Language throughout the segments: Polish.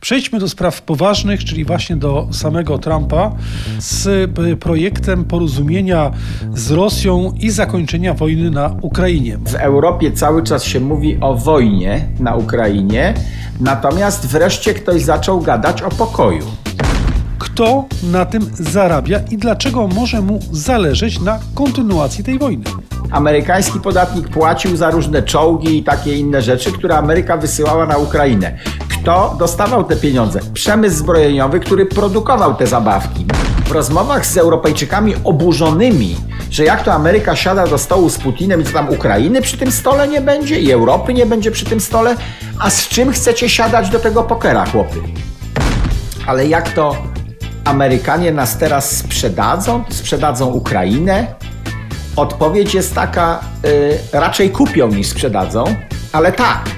Przejdźmy do spraw poważnych, czyli właśnie do samego Trumpa z y, projektem porozumienia z Rosją i zakończenia wojny na Ukrainie. W Europie cały czas się mówi o wojnie na Ukrainie, natomiast wreszcie ktoś zaczął gadać o pokoju. Kto na tym zarabia i dlaczego może mu zależeć na kontynuacji tej wojny? Amerykański podatnik płacił za różne czołgi i takie inne rzeczy, które Ameryka wysyłała na Ukrainę. Kto dostawał te pieniądze? Przemysł zbrojeniowy, który produkował te zabawki. W rozmowach z Europejczykami oburzonymi, że jak to Ameryka siada do stołu z Putinem, to tam Ukrainy przy tym stole nie będzie i Europy nie będzie przy tym stole, a z czym chcecie siadać do tego pokera, chłopy? Ale jak to Amerykanie nas teraz sprzedadzą? Sprzedadzą Ukrainę? Odpowiedź jest taka, y, raczej kupią niż sprzedadzą, ale tak.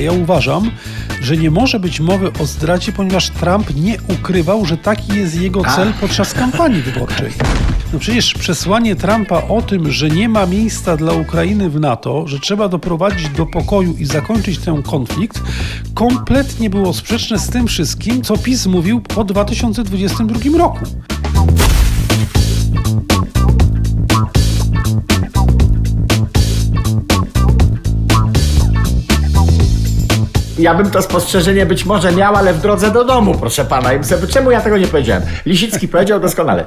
Ja uważam, że nie może być mowy o zdradzie, ponieważ Trump nie ukrywał, że taki jest jego cel podczas kampanii wyborczej. No przecież przesłanie Trumpa o tym, że nie ma miejsca dla Ukrainy w NATO, że trzeba doprowadzić do pokoju i zakończyć ten konflikt, kompletnie było sprzeczne z tym wszystkim, co PiS mówił po 2022 roku. Ja bym to spostrzeżenie być może miał, ale w drodze do domu, proszę pana. I czemu ja tego nie powiedziałem? Lisicki powiedział doskonale.